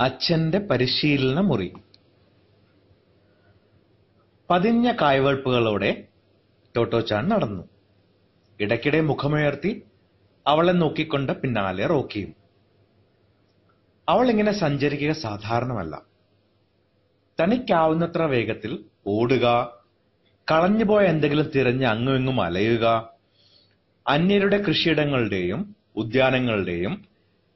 അച്ഛന്റെ പരിശീലന മുറി പതിഞ്ഞ കായ്വെളുപ്പുകളോടെ ടോട്ടോച്ചാൻ നടന്നു. ഇടയ്ക്കിടെ മുഖമുയർത്തി അവളെ നോക്കിക്കൊണ്ട് പിന്നാലെ റോക്കിയും. അവൾ ഇങ്ങനെ സഞ്ചരിക്കുക സാധാരണമല്ല. തനിക്കാവുന്നത്ര വേഗത്തിൽ ഓടുക കളഞ്ഞുപോയ എന്തെങ്കിലും തിരഞ്ഞ് അങ്ങും ഇങ്ങും അലയുക അന്യരുടെ കൃഷിയിടങ്ങളുടെയും ഉദ്യാനങ്ങളുടെയും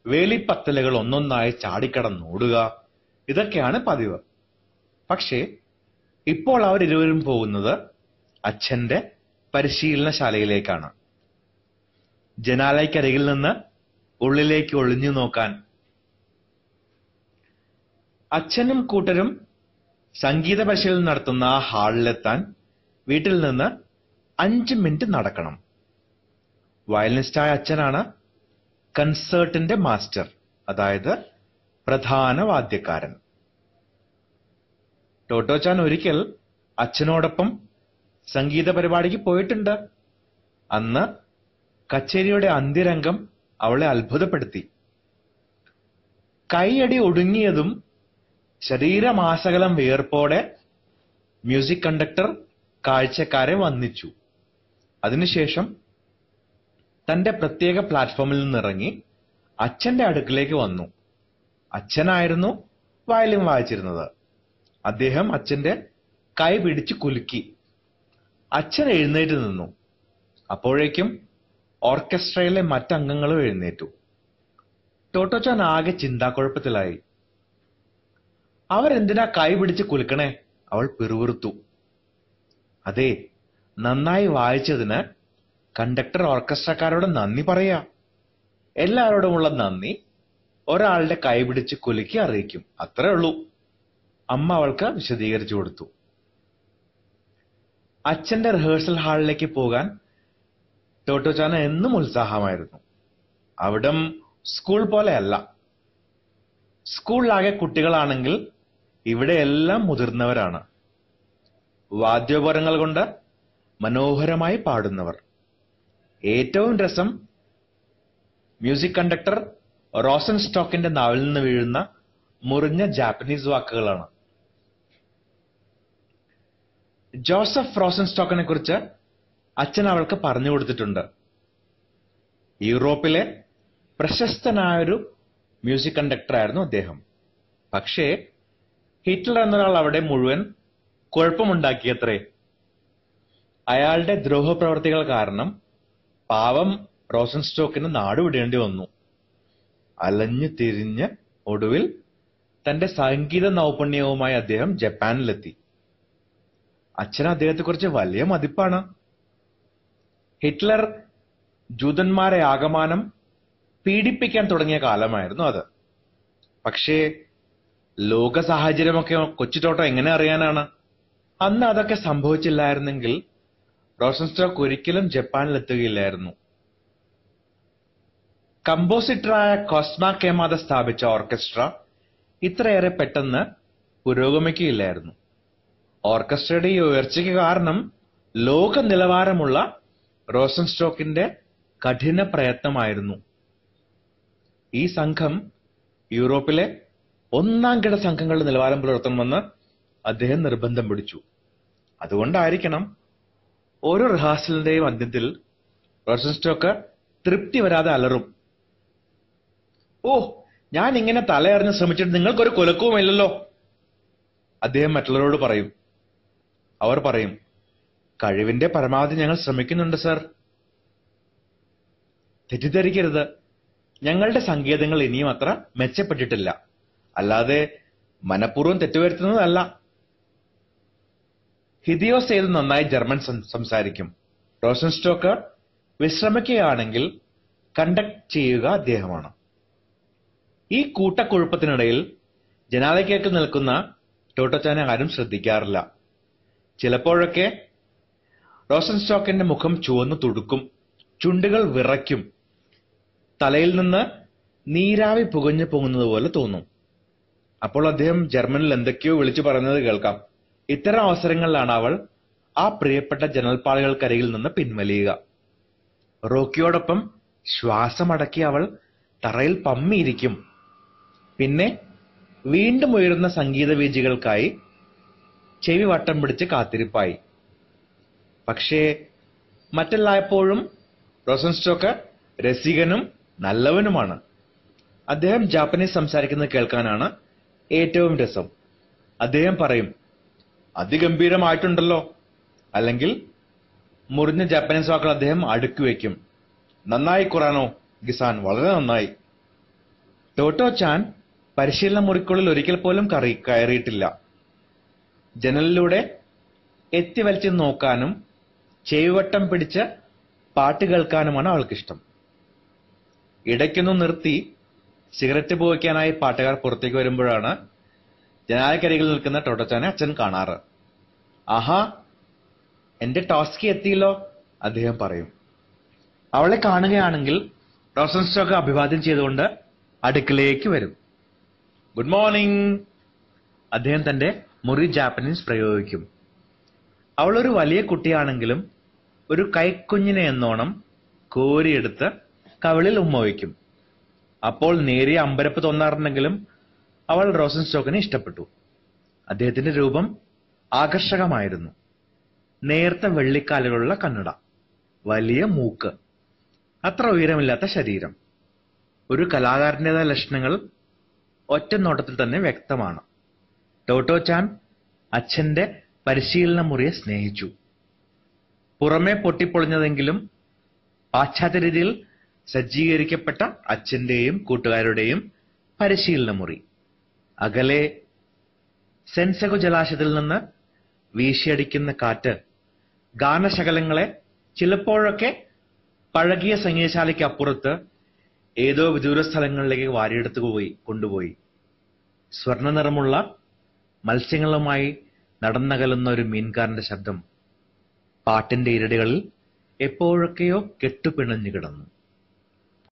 വേലിപ്പത്തലുകൾ ഒന്നൊന്നായി ചാടിക്കടന്നോടുക ഇതൊക്കെയാണ് പതിവ്. പക്ഷേ ഇപ്പോൾ അവരിരുവരും പോകുന്നത് അച്ഛന്റെ പരിശീലനശാലയിലേക്കാണ്. ജനാലയ്ക്കരികിൽ നിന്ന് ഉള്ളിലേക്ക് ഒളിഞ്ഞു നോക്കാൻ. അച്ഛനും കൂട്ടരും സംഗീത പരിശീലനം നടത്തുന്ന ആ ഹാളിലെത്താൻ വീട്ടിൽ നിന്ന് അഞ്ച് മിനിറ്റ് നടക്കണം. വയലിനിസ്റ്റായ അച്ഛനാണ് കൺസേർട്ടിന്റെ മാസ്റ്റർ അതായത് പ്രധാന വാദ്യക്കാരൻ. ടോട്ടോച്ചാൻ ഒരിക്കൽ അച്ഛനോടൊപ്പം സംഗീത പരിപാടിക്ക് പോയിട്ടുണ്ട്. അന്ന് കച്ചേരിയുടെ അന്ത്യരംഗം അവളെ അത്ഭുതപ്പെടുത്തി. കൈയടി ഒടുങ്ങിയതും ശരീരമാസകലം വിയർപ്പോടെ മ്യൂസിക് കണ്ടക്ടർ കാഴ്ചക്കാരെ വന്നിച്ചു അതിനുശേഷം തന്റെ പ്രത്യേക പ്ലാറ്റ്ഫോമിൽ നിന്നിറങ്ങി അച്ഛന്റെ അടുക്കിലേക്ക് വന്നു. അച്ഛനായിരുന്നു വയലിൻ വായിച്ചിരുന്നത്. അദ്ദേഹം അച്ഛന്റെ കൈ പിടിച്ച് കുലുക്കി. അച്ഛൻ എഴുന്നേറ്റ് നിന്നു. അപ്പോഴേക്കും ഓർക്കസ്ട്രയിലെ മറ്റംഗങ്ങളും എഴുന്നേറ്റു. ടോട്ടോച്ചാൻ ആകെ ചിന്താക്കുഴപ്പത്തിലായി. അവരെന്തിനാ കൈ പിടിച്ച് കുലുക്കണേ? അവൾ പിറുവിറുത്തു അതെ നന്നായി വായിച്ചതിന് കണ്ടക്ടർ ഓർക്കസ്ട്രക്കാരോട് നന്ദി പറയാ. എല്ലാവരോടുമുള്ള നന്ദി. ഒരാളുടെ കൈപിടിച്ച് കുലുക്കി അറിയിക്കും. അത്രേ ഉള്ളൂ. അമ്മ അവൾക്ക് വിശദീകരിച്ചു കൊടുത്തു. അച്ഛന്റെ റിഹേഴ്സൽ ഹാളിലേക്ക് പോകാൻ ടോട്ടോചാന എന്നും ഉത്സാഹമായിരുന്നു. അവിടം സ്കൂൾ പോലെയല്ല. സ്കൂളിലാകെ കുട്ടികളാണെങ്കിൽ ഇവിടെ എല്ലാം മുതിർന്നവരാണ്. വാദ്യോപകരണങ്ങൾ കൊണ്ട് മനോഹരമായി പാടുന്നവർ. ഏറ്റവും രസം മ്യൂസിക് കണ്ടക്ടർ റോസൻ സ്റ്റോക്കിന്റെ നാവിൽ നിന്ന് വീഴുന്ന മുറിഞ്ഞ ജാപ്പനീസ് വാക്കുകളാണ്. ജോസഫ് റോസൻ സ്റ്റോക്കിനെ കുറിച്ച് അച്ഛൻ അവൾക്ക് പറഞ്ഞു കൊടുത്തിട്ടുണ്ട്. യൂറോപ്പിലെ പ്രശസ്തനായൊരു മ്യൂസിക് കണ്ടക്ടർ ആയിരുന്നു അദ്ദേഹം. പക്ഷേ ഹിറ്റ്ലർ എന്നൊരാൾ അവിടെ മുഴുവൻ കുഴപ്പമുണ്ടാക്കിയത്രേ. അയാളുടെ ദ്രോഹപ്രവർത്തികൾ കാരണം പാവം റോസൻ സ്റ്റോക്കിന് നാടുവിടേണ്ടി വന്നു. അലഞ്ഞു തിരിഞ്ഞ് ഒടുവിൽ തന്റെ സംഗീത നൗപുണ്യവുമായി അദ്ദേഹം ജപ്പാനിലെത്തി. അച്ഛൻ അദ്ദേഹത്തെക്കുറിച്ച് വലിയ മതിപ്പാണ്. ഹിറ്റ്ലർ ജൂതന്മാരെ ആകമാനം പീഡിപ്പിക്കാൻ തുടങ്ങിയ കാലമായിരുന്നു അത്. പക്ഷേ ലോക സാഹചര്യമൊക്കെ കൊച്ചുതോട്ടം എങ്ങനെ അറിയാനാണ്? അന്ന് അതൊക്കെ സംഭവിച്ചില്ലായിരുന്നെങ്കിൽ റോസൻസ്റ്റോക്ക് ഒരിക്കലും ജപ്പാനിലെത്തുകയില്ലായിരുന്നു. കമ്പോസിറ്ററായ കോസ്മ കേമാത സ്ഥാപിച്ച ഓർക്കസ്ട്ര ഇത്രയേറെ പെട്ടെന്ന് പുരോഗമിക്കുകയില്ലായിരുന്നു. ഓർക്കസ്ട്രയുടെ ഈ ഉയർച്ചയ്ക്ക് കാരണം ലോക നിലവാരമുള്ള റോസൻ സ്റ്റോക്കിന്റെ കഠിന പ്രയത്നമായിരുന്നു. ഈ സംഘം യൂറോപ്പിലെ ഒന്നാം കിട സംഘങ്ങളുടെ നിലവാരം പുലർത്തണമെന്ന് അദ്ദേഹം നിർബന്ധം പിടിച്ചു. അതുകൊണ്ടായിരിക്കണം ഓരോ റിഹേഴ്സലിന്റെയും അന്ത്യത്തിൽ റോസൻ സ്റ്റോക്ക് തൃപ്തി വരാതെ അലറും. ഓ ഞാൻ ഇങ്ങനെ തലയറിഞ്ഞ് ശ്രമിച്ചിട്ട് നിങ്ങൾക്കൊരു കുലക്കവുമില്ലല്ലോ. അദ്ദേഹം മറ്റുള്ളവരോട് പറയും. അവർ പറയും കഴിവിന്റെ പരമാവധി ഞങ്ങൾ ശ്രമിക്കുന്നുണ്ട് സർ. തെറ്റിദ്ധരിക്കരുത്. ഞങ്ങളുടെ സങ്കേതങ്ങൾ ഇനിയും അത്ര മെച്ചപ്പെട്ടിട്ടില്ല. അല്ലാതെ മനഃപൂർവം തെറ്റുവരുത്തുന്നതല്ല. ഹിദിയോസ് ചെയ്ത് നന്നായി ജർമ്മൻ സംസാരിക്കും. റോഷൻ സ്റ്റോക്കർ വിശ്രമിക്കുകയാണെങ്കിൽ കണ്ടക്ട് ചെയ്യുക അദ്ദേഹമാണ്. ഈ കൂട്ടക്കുഴപ്പത്തിനിടയിൽ ജനാലയ്ക്കേക്ക് നിൽക്കുന്ന ടോട്ടോച്ചാനെ ആരും ശ്രദ്ധിക്കാറില്ല. ചിലപ്പോഴൊക്കെ റോസൻ സ്റ്റോക്കിന്റെ മുഖം ചുവന്നു തുടുക്കും ചുണ്ടുകൾ വിറയ്ക്കും തലയിൽ നിന്ന് നീരാവി പുകഞ്ഞു പൊങ്ങുന്നത് പോലെ തോന്നും. അപ്പോൾ അദ്ദേഹം ജർമ്മനിൽ എന്തൊക്കെയോ വിളിച്ചു പറയുന്നത് കേൾക്കാം. ഇത്തരം അവസരങ്ങളിലാണ് അവൾ ആ പ്രിയപ്പെട്ട ജനൽപ്പാളികൾക്കരികിൽ നിന്ന് പിൻവലിയുക. റോക്കിയോടൊപ്പം ശ്വാസമടക്കി അവൾ തറയിൽ പമ്മിയിരിക്കും. പിന്നെ വീണ്ടും ഉയരുന്ന സംഗീത വീജികൾക്കായി ചെവി വട്ടം പിടിച്ച് കാത്തിരിപ്പായി. പക്ഷേ മറ്റെല്ലായ്പ്പോഴും റോസൻസ്റ്റോക്ക് രസികനും നല്ലവനുമാണ്. അദ്ദേഹം ജാപ്പനീസ് സംസാരിക്കുന്നത് കേൾക്കാനാണ് ഏറ്റവും രസം. അദ്ദേഹം പറയും അതിഗംഭീരമായിട്ടുണ്ടല്ലോ. അല്ലെങ്കിൽ മുറിഞ്ഞ ജാപ്പനീസ് വാക്കുകൾ അദ്ദേഹം അടുക്കി വയ്ക്കും. നന്നായി കുറാനോ ഗിസാൻ വളരെ നന്നായി. ടോട്ടോ ചാൻ പരിശീലന മുറിക്കുള്ളിൽ ഒരിക്കൽ പോലും കറി കയറിയിട്ടില്ല. ജനലിലൂടെ എത്തിവലിച്ച് നോക്കാനും ചെവിവട്ടം പിടിച്ച് പാട്ട് കേൾക്കാനുമാണ് അവൾക്കിഷ്ടം. ഇടയ്ക്കൊന്നും നിർത്തി സിഗരറ്റ് പുകയ്ക്കാനായി പാട്ടുകാർ പുറത്തേക്ക് വരുമ്പോഴാണ് ജനാലക്കരികിൽ നിൽക്കുന്ന ടോട്ടച്ചാനെ അച്ഛൻ കാണാറ്. ആഹാ എന്റെ ടോസ്കി എത്തിയല്ലോ അദ്ദേഹം പറയും. അവളെ കാണുകയാണെങ്കിൽ റോസൻസ്റ്റോക്ക് അഭിവാദ്യം ചെയ്തുകൊണ്ട് അടുക്കളയിലേക്ക് വരും. Good morning. അദ്ദേഹം തന്റെ മുറി ജാപ്പനീസ് പ്രയോഗിക്കും. അവൾ ഒരു വലിയ കുട്ടിയാണെങ്കിലും ഒരു കൈക്കുഞ്ഞിനെ എന്നോണം കോരിയെടുത്ത് കവിളിൽ ഉമ്മ വയ്ക്കും. അപ്പോൾ നേരിയ അമ്പരപ്പ് തോന്നാറുണ്ടെങ്കിലും അവൾ റോസൻ സ്റ്റോക്കിനെ ഇഷ്ടപ്പെട്ടു. അദ്ദേഹത്തിന്റെ രൂപം ആകർഷകമായിരുന്നു. നേർത്ത വെള്ളിക്കാലുകളുള്ള കണ്ണട വലിയ മൂക്ക് അത്ര ഉയരമില്ലാത്ത ശരീരം. ഒരു കലാകാരന്റേതായ ലക്ഷണങ്ങൾ ഒറ്റ നോട്ടത്തിൽ തന്നെ വ്യക്തമാണ്. ടോട്ടോ ചാൻ അച്ഛന്റെ പരിശീലന മുറിയെ സ്നേഹിച്ചു. പുറമെ പൊട്ടിപ്പൊളിഞ്ഞതെങ്കിലും പാശ്ചാത്യ രീതിയിൽ സജ്ജീകരിക്കപ്പെട്ട അച്ഛന്റെയും കൂട്ടുകാരുടെയും പരിശീലന മുറി അകലെ സെൻസെഗോ ജലാശയത്തിൽ നിന്ന് വീശിയടിക്കുന്ന കാറ്റ് ഗാനശകലങ്ങളെ ചിലപ്പോഴൊക്കെ പഴകിയ സംഗീതശാലയ്ക്ക് അപ്പുറത്ത് ഏതോ വിദൂര സ്ഥലങ്ങളിലേക്ക് വാരിയെടുത്തു പോയി കൊണ്ടുപോയി. സ്വർണ നിറമുള്ള മത്സ്യങ്ങളുമായി നടന്നകലുന്ന ഒരു മീൻകാരന്റെ ശബ്ദം പാട്ടിന്റെ ഇരടികളിൽ എപ്പോഴൊക്കെയോ കെട്ടുപിണഞ്ഞു കിടന്നു.